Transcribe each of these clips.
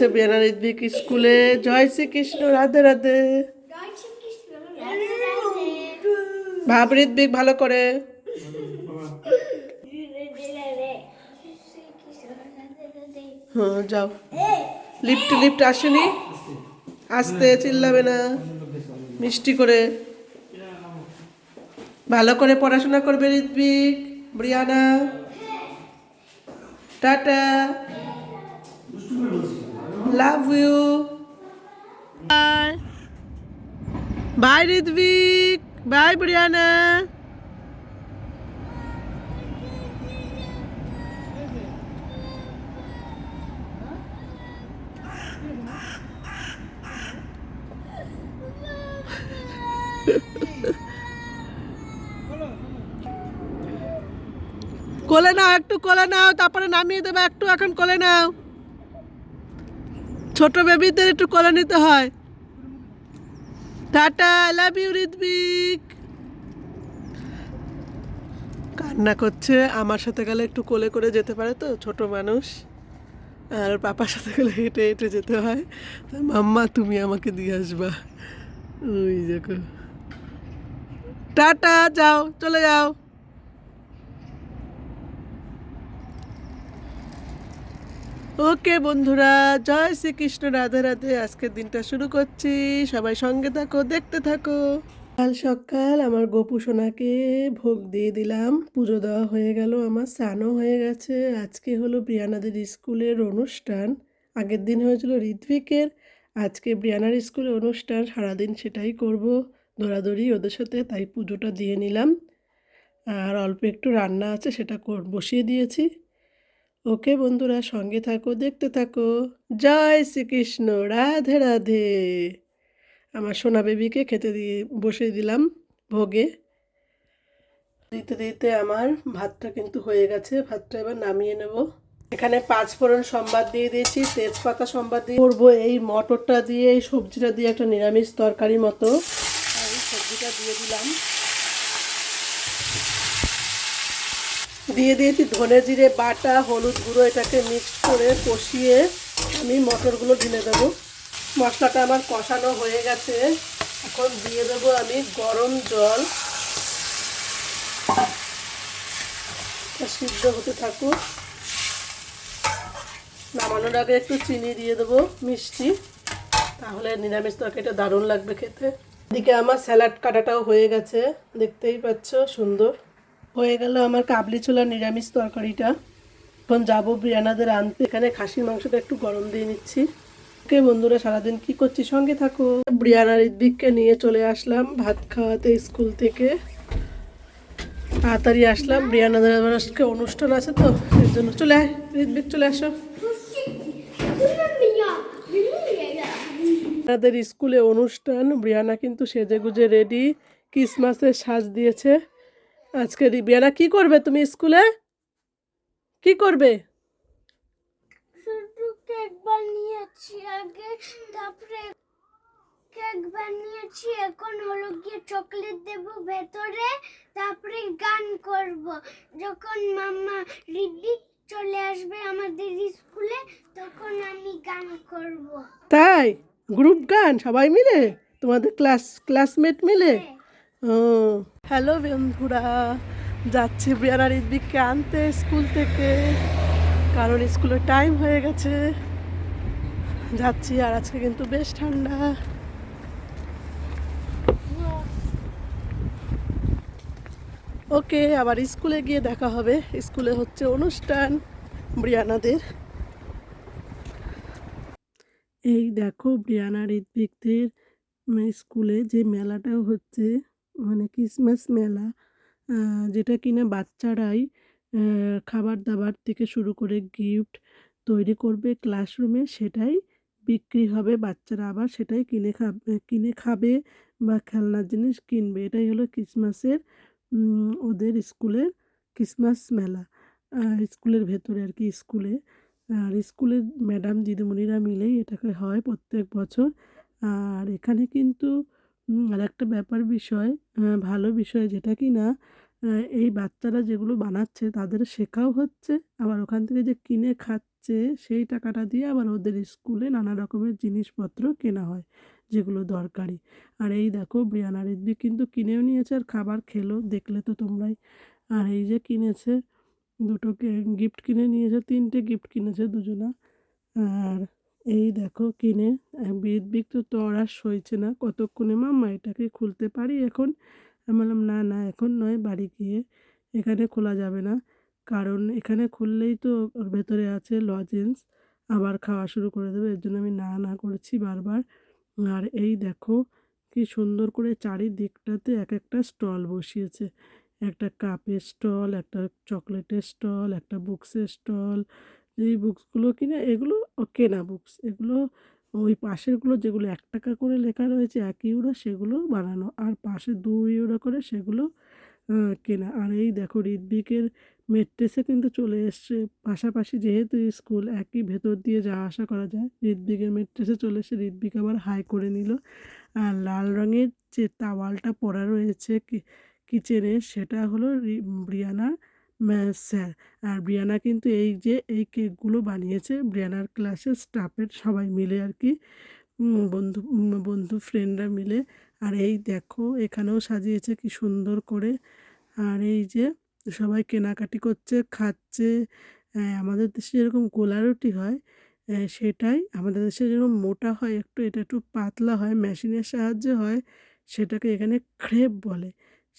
যাচ্ছে বিয়ানা ঋদ্বিক স্কুলে জয় শ্রীকৃষ্ণ, রাধে রাধে। ভাব ঋদ্বিক ভালো করে। হ্যাঁ যাও। লিফট লিফট আসেনি? আসতে চিল্লাবে না। মিষ্টি করে। ভালো করে পড়াশোনা করবে Ritwik, Brianna. Tata. Love you bye Ritwik bye Brianna কোলে নাও, একটু কোলে নাও, তারপরে নামিয়ে দেবে, একটু এখন কোলে নাও। ছোট বেবিদের একটু কোলে নিতে হয়। Tata I love you Ritwik. কান্না করছে, আমার সাথে গেলে একটু কোলে করে যেতে পারে তো, ছোট মানুষ। আর পাপার সাথে গেলে হেঁটে হেঁটে যেতে হয়। মাম্মা, তুমি আমাকে দিয়ে আসবা। ওই দেখো। টাটা, যাও, চলে যাও। ওকে বন্ধুরা, জয় শ্রীকৃষ্ণ, রাধে রাধে। আজকের দিনটা শুরু করছি। সবাই সঙ্গে থাকো, দেখতে থাকো। কাল সকাল আমার গোপু সোনাকে ভোগ দিয়ে দিলাম। পুজো দেওয়া হয়ে গেল, আমার স্নানও হয়ে গেছে। আজকে হলো ব্রিয়ানাদের স্কুলের অনুষ্ঠান। আগের দিন হয়েছিল ঋত্বিকের, আজকে ব্রিয়ানার স্কুলে অনুষ্ঠান, সারাদিন সেটাই করব, দৌড়াদৌড়ি ওদের সাথে, তাই পুজোটা দিয়ে নিলাম। আর অল্প একটু রান্না আছে, সেটা বসিয়ে দিয়েছি। ওকে বন্ধুরা সঙ্গে থাকো, দেখতে থাকো। জয় শ্রীকৃষ্ণ, রাধে রাধে। আমার সোনা বেবিকে খেতে দিয়ে বসিয়ে দিলাম ভোগে। দিতে দিতে আমার ভাতটা কিন্তু হয়ে গেছে, ভাতটা এবার নামিয়ে নেব। এখানে পাঁচ ফোড়ন সম্বাদ দিয়ে দিয়েছি, তেজপাতা সম্বাদ দিয়ে করব। এই মটরটা দিয়ে, এই সবজিটা দিয়ে একটা নিরামিষ তরকারি মতো। এই সবজিটা দিয়ে দিলাম। দিয়ে দিয়েছি ধনে জিরে, বাটা, হলুদ গুঁড়ো, এটাকে মিক্স করে কষিয়ে আমি মটরগুলো ঢেলে দেবো। মশলাটা আমার কষানো হয়ে গেছে। এখন দিয়ে দেবো আমি গরম জল। সিদ্ধ হতে থাকুক। নামানোর আগে একটু চিনি দিয়ে দেবো মিষ্টি। তাহলে নিরামিষ তরকারিটা দারুণ লাগবে খেতে। এদিকে আমার স্যালাড কাটাটাও হয়ে গেছে। দেখতেই পাচ্ছ, সুন্দর। হয়ে গেল আমার কাবলি ছোলার নিরামিষ তরকারিটা। এখন যাব বিরিয়ানাদের আনতে। এখানে খাসির মাংসটা একটু গরম দিয়ে নিচ্ছি। ওকে বন্ধুরা, সারাদিন কি করছি সঙ্গে থাকো। ব্রিয়ানার ঋদ্বিককে নিয়ে চলে আসলাম ভাত খাওয়াতে স্কুল থেকে। তাড়াতাড়ি আসলাম। ব্রিয়ানাদের আজকে অনুষ্ঠান আছে তো, এর জন্য চলে আয়। ঋদ্বিক চলে আসো। আপনাদের স্কুলে অনুষ্ঠান। ব্রিয়ানা কিন্তু সেজে গুজে রেডি। ক্রিসমাসের সাজ দিয়েছে। আজকে রি- ব্রিয়ানা কি করবে তুমি স্কুলে? কি করবে? শুধু কেক বানিয়েছি আগে তারপরে কেক বানিয়েছি এখন হলো গিয়ে চকলেট দেব ভেতরে তারপরে গান করব। যখন মাম্মা রিদিক চলে আসবে আমাদের স্কুলে তখন আমি গান করব। তাই? গ্রুপ গান? সবাই মিলে? তোমাদের ক্লাস ক্লাসমেট মিলে? ও হ্যালো বন্ধুরা যাচ্ছি ব্রিয়ানা ঋদ্বিককে আনতে স্কুল থেকে। কারণ স্কুলের টাইম হয়ে গেছে। যাচ্ছি আর আজকে কিন্তু বেশ ঠান্ডা। ওকে আবার স্কুলে গিয়ে দেখা হবে। স্কুলে হচ্ছে অনুষ্ঠান ব্রিয়ানাদের এই দেখো ব্রিয়ানা ঋত্বিকদের উম, স্কুলে যে মেলাটাও হচ্ছে। মানে ক্রিসমাস মেলা যেটা কিনা বাচ্চারাই খাবার দাবার থেকে শুরু করে গিফট তৈরি করবে ক্লাসরুমে সেটাই বিক্রি হবে। বাচ্চারা আবার সেটাই কিনে খাবে কিনে খাবে বা খেলনার জিনিস কিনবে। এটাই হলো ক্রিসমাসের ওদের স্কুলের ক্রিসমাস মেলা। স্কুলের ভেতরে আর কি স্কুলে। আর স্কুলের ম্যাডাম দিদিমণিরা মিলেই এটাকে হয় প্রত্যেক বছর। আর এখানে কিন্তু আর একটা ব্যাপার বিষয় ভালো বিষয় যেটা কি না এই বাচ্চারা যেগুলো বানাচ্ছে তাদের শেখাও হচ্ছে, আবার ওখান থেকে যে কিনে খাচ্ছে সেই টাকাটা দিয়ে আবার ওদের স্কুলে নানা রকমের জিনিসপত্র কেনা হয় যেগুলো দরকারি। আর এই দেখো ব্রিয়ানা রিদ্বি কিন্তু কিনেও নিয়েছে আর খাবার খেলো, দেখলে তো তোমরাই। আর এই যে কিনেছে, দুটোকে গিফট কিনে নিয়েছে, তিনটে গিফট কিনেছে দুজনা। আর এই দেখো কিনে বিদ্যুৎ তো তোর আর সইছে না। কতক্ষণে মাম্মা এটাকে খুলতে পারি এখন? আমি বললাম, না না, এখন নয়, বাড়ি গিয়ে এখানে খোলা যাবে না। কারণ এখানে খুললেই তো ওর ভেতরে আছে লজেন্স আবার খাওয়া শুরু করে দেবে। এর জন্য আমি না না করেছি বারবার। আর এই দেখো কি সুন্দর করে চারিদিকটাতে এক একটা স্টল বসিয়েছে। একটা কাপের স্টল, একটা চকলেটের স্টল, একটা বুকসের স্টল এই বুকসগুলো কিনে, এগুলো কেনা বুকস। এগুলো ওই পাশেরগুলো যেগুলো এক টাকা করে লেখা রয়েছে, এক ইউরো, সেগুলো বানানো। আর পাশে দু ইউরো করে সেগুলো কেনা। আর এই দেখো ঋদ্বিকের মেট্রেসে কিন্তু চলে এসছে। পাশাপাশি যেহেতু স্কুল, একই ভেতর দিয়ে যাওয়া আসা করা যায়। ঋদ্বিকের মেট্রেসে চলে এসে ঋদ্বিক আবার হাই করে নিল। আর লাল রঙের যে তাওয়ালটা পরা রয়েছে কিচেনে, সেটা হলো রি- ব্রিয়ানার ম্যা- স্যার। আর ব্রিয়ানা কিন্তু এই যে, এই কেকগুলো বানিয়েছে, ব্রিয়ানার ক্লাসের স্টাফের সবাই মিলে আর কি। বন্ধু বন্ধু ফ্রেন্ডরা মিলে। আর এই দেখো, এখানেও সাজিয়েছে কি সুন্দর করে। আর এই যে, সবাই কেনাকাটি করছে, খাচ্ছে। আমাদের দেশে যেরকম গোলা রুটি হয় সেটাই আমাদের দেশে যেরকম মোটা হয়, একটু এটা একটু পাতলা হয়, মেশিনের সাহায্যে হয়, সেটাকে এখানে ক্রেপ বলে।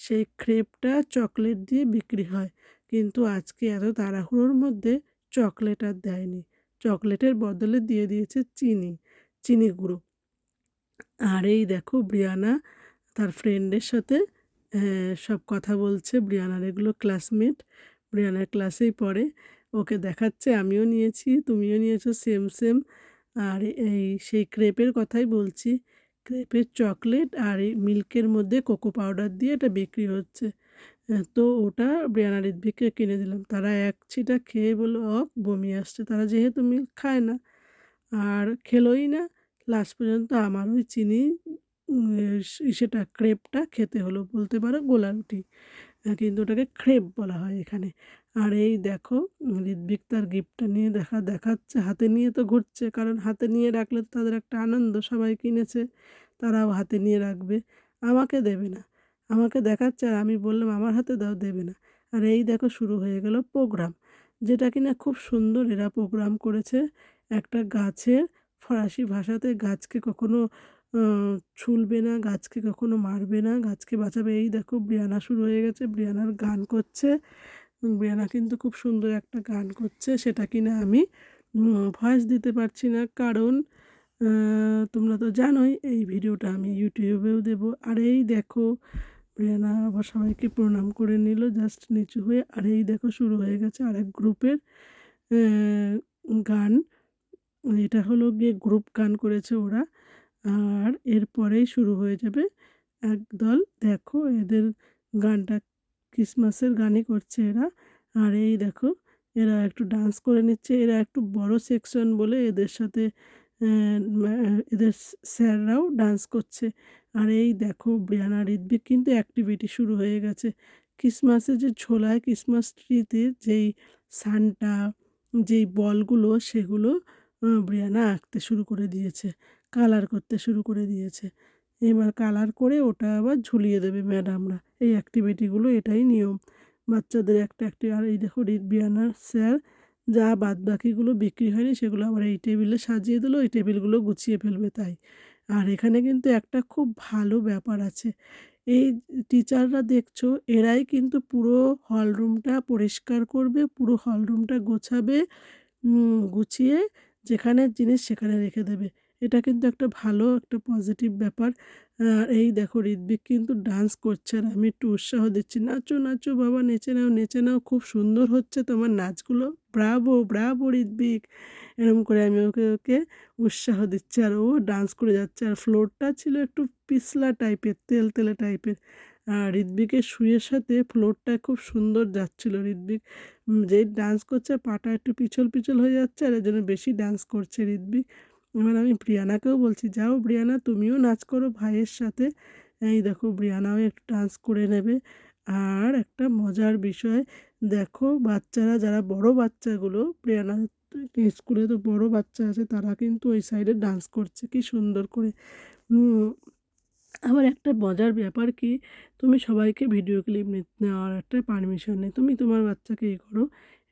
সেই ক্রেপটা চকলেট দিয়ে বিক্রি হয়। কিন্তু আজকে এত তাড়াহুড়োর মধ্যে চকলেট আর দেয়নি। চকলেটের বদলে দিয়ে দিয়েছে চিনি চিনি গুঁড়ো। আর এই দেখো ব্রিয়ানা তার ফ্রেন্ডের সাথে সব কথা বলছে। ব্রিয়ানার এগুলো ক্লাসমেট। ব্রিয়ানার ক্লাসেই পড়ে। ওকে দেখাচ্ছে, আমিও নিয়েছি, তুমিও নিয়েছো, সেম সেম। আর এই, সেই ক্রেপের কথাই বলছি। ক্রেপের চকলেট আর এই মিল্কের মধ্যে কোকো পাউডার দিয়ে এটা বিক্রি হচ্ছে। তো ওটা ব্রিয়ানা ঋদ্বিককে কিনে দিলাম। তারা এক ছিটা খেয়ে বলল অক বমি আসছে। তারা যেহেতু মিল্ক খায় না আর খেলোই না লাস্ট পর্যন্ত আমার ওই চিনি সেটা ক্রেপটা খেতে হলো বলতে পারো গোলা রুটি কিন্তু ওটাকে ক্রেপ বলা হয় এখানে। আর এই দেখো উম, ঋত্বিক তার গিফটটা নিয়ে দেখা দেখাচ্ছে হাতে নিয়ে তো ঘুরছে কারণ হাতে নিয়ে রাখলে তো তাদের একটা আনন্দ সবাই কিনেছে তারাও হাতে নিয়ে রাখবে। আমাকে দেবে না। আমাকে দেখাচ্ছে আর আমি বললাম আমার হাতে দাও দেবে না। আর এই দেখো শুরু হয়ে গেল প্রোগ্রাম যেটা কিনা খুব সুন্দর এরা প্রোগ্রাম করেছে। একটা গাছের ফরাসি ভাষাতে গাছকে কখনো ছুলবে না, গাছকে কখনো মারবে না, গাছকে বাঁচাবে। এই দেখো, ব্রিয়ানা শুরু হয়ে গেছে, ব্রিয়ানার গান করছে। ব্রিয়ানা কিন্তু খুব সুন্দর একটা গান করছে, সেটা কিনা আমি ভয়েস দিতে পারছি না। কারণ তোমরা তো জানোই, এই ভিডিওটা আমি ইউটিউবেও দেবো। আর এই দেখো, ব্রিয়ানা আবার সবাইকে প্রণাম করে নিল, জাস্ট নিচু হয়ে। আর এই দেখো, শুরু হয়ে গেছে আরেক গ্রুপের গান। এটা হলো গিয়ে গ্রুপ গান করেছে ওরা। আর এরপরেই শুরু হয়ে যাবে একদল। দেখো, এদের গানটা ক্রিসমাসের গানই করছে এরা। আর এই দেখো, এরা একটু ডান্স করে নিচ্ছে। এরা একটু বড় সেকশন বলে এদের সাথে এদের স্যাররাও ডান্স করছে। আর এই দেখো, ব্রিয়ানা ঋদ্বিক কিন্তু অ্যাক্টিভিটি শুরু হয়ে গেছে। ক্রিসমাসে যে ঝোলায় ক্রিসমাস ট্রিতে যেই সানটা, যেই বলগুলো, সেগুলো ব্রিয়ানা আঁকতে শুরু করে দিয়েছে। কালার করতে শুরু করে দিয়েছে। এবার কালার করে ওটা আবার ঝুলিয়ে দেবে ম্যাডামরা। এই অ্যাক্টিভিটিগুলো এটাই নিয়ম। বাচ্চাদের একটা একটি, আর এই দেখো রিদবিয়ানার স্যার যা বাদ বাকিগুলো বিক্রি হয়নি সেগুলো আবার এই টেবিলে সাজিয়ে দিলো, এই টেবিলগুলো গুছিয়ে ফেলবে তাই। আর এখানে কিন্তু একটা খুব ভালো ব্যাপার আছে। এই টিচাররা দেখছ, এরাই কিন্তু পুরো হলরুমটা পরিষ্কার করবে, পুরো হলরুমটা গোছাবে গুছিয়ে যেখানে জিনিস সেখানে রেখে দেবে। এটা কিন্তু একটা ভালো, একটা পজিটিভ ব্যাপার। আর এই দেখো ঋদ্বিক কিন্তু ডান্স করছে আর আমি একটু উৎসাহ দিচ্ছি। নাচো নাচো বাবা, নেচে নাও নেচে নাও, খুব সুন্দর হচ্ছে তোমার নাচগুলো। ব্রাভো ব্রাভো ঋদ্বিক এরকম করে আমি ওকে ওকে উৎসাহ দিচ্ছি। আর ও ডান্স করে যাচ্ছে। আর ফ্লোরটা ছিল একটু পিছলা টাইপের তেল, তেলে টাইপের আর ঋদ্বিকের শুয়ের সাথে ফ্লোরটা খুব সুন্দর যাচ্ছিল ঋদ্বিক যেই ডান্স করছে, পাটা একটু পিছল পিছল হয়ে যাচ্ছে। আর এর জন্য বেশি ডান্স করছে ঋত্বিক। এবার আমি প্রিয়ানাকেও বলছি, যাও প্রিয়ানা তুমিও নাচ করো ভাইয়ের সাথে। এই দেখো, ব্রিয়ানাও একটু ডান্স করে নেবে। আর একটা মজার বিষয়, দেখো বাচ্চারা, যারা বড় বাচ্চাগুলো ব্রিয়ানার স্কুলে তো বড় বাচ্চা আছে, তারা কিন্তু ওই সাইডে ডান্স করছে, কি সুন্দর করে। আবার একটা মজার ব্যাপার কি, তুমি সবাইকে ভিডিও ক্লিপ নেওয়ার একটা পারমিশন নেই, তুমি তোমার বাচ্চাকে এই করো।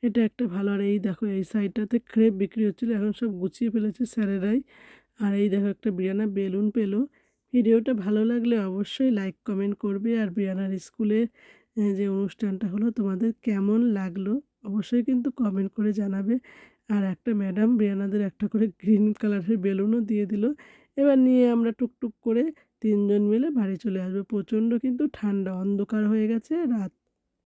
এটা একটা ভালো, আর এই দেখো, এই সাইডটাতে ক্রেপ বিক্রি হচ্ছিল, এখন সব গুছিয়ে ফেলেছে স্যারেরাই। আর এই দেখো, একটা বিরিয়ানা বেলুন পেল। ভিডিওটা ভালো লাগলে অবশ্যই লাইক কমেন্ট করবে, আর বিরিয়ানার স্কুলে যে অনুষ্ঠানটা হলো, তোমাদের কেমন লাগল অবশ্যই কিন্তু কমেন্ট করে জানাবে। আর একটা ম্যাডাম বিরিয়ানাদের একটা করে গ্রিন কালারের বেলুনও দিয়ে দিল। এবার নিয়ে আমরা টুকটুক করে তিনজন মিলে বাড়ি চলে আসব। প্রচণ্ড কিন্তু ঠান্ডা, অন্ধকার হয়ে গেছে, রাত